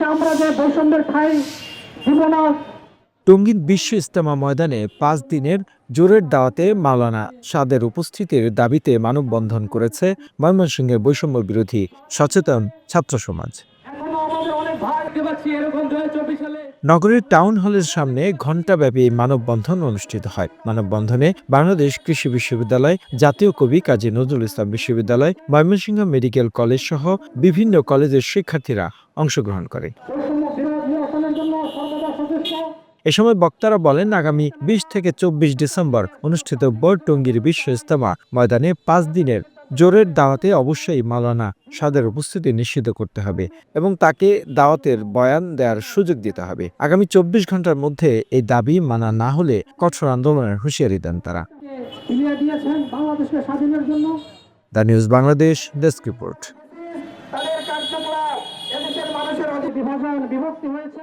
আমরা টঙ্গীর বিশ্ব ইস্তেমা ময়দানে পাঁচ দিনের জোরের দাওয়াতে মাওলানা সাদের উপস্থিতির দাবিতে মানববন্ধন করেছে ময়মনসিংহের বৈষম্য বিরোধী সচেতন ছাত্র সমাজ। নগরের টাউন হলের সামনে ঘণ্টাব্যাপী মানববন্ধন অনুষ্ঠিত হয়। মানববন্ধনে বাংলাদেশ কৃষি বিশ্ববিদ্যালয়, জাতীয় কবি কাজী নজরুল ইসলাম বিশ্ববিদ্যালয়, ময়মনসিংহ মেডিকেল কলেজ সহ বিভিন্ন কলেজের শিক্ষার্থীরা অংশগ্রহণ করে। এ সময় বক্তারা বলেন, আগামী বিশ থেকে চব্বিশ ডিসেম্বর অনুষ্ঠিত বোর্ড টঙ্গীর বিশ্ব ইস্তেমা ময়দানে পাঁচ দিনের জোরের দাওয়াতে অবশ্যই মাওলানা সাদের উপস্থিতি নিশ্চিত করতে হবে এবং তাকে দাওয়াতের বয়ান দেওয়ার সুযোগ দিতে হবে। আগামী চব্বিশ ঘণ্টার মধ্যে এই দাবি মানা না হলে কঠোর আন্দোলনের হুঁশিয়ারি দেন তারা। The news Bangladesh desk report. বিভাজন বিভক্তি হয়েছে।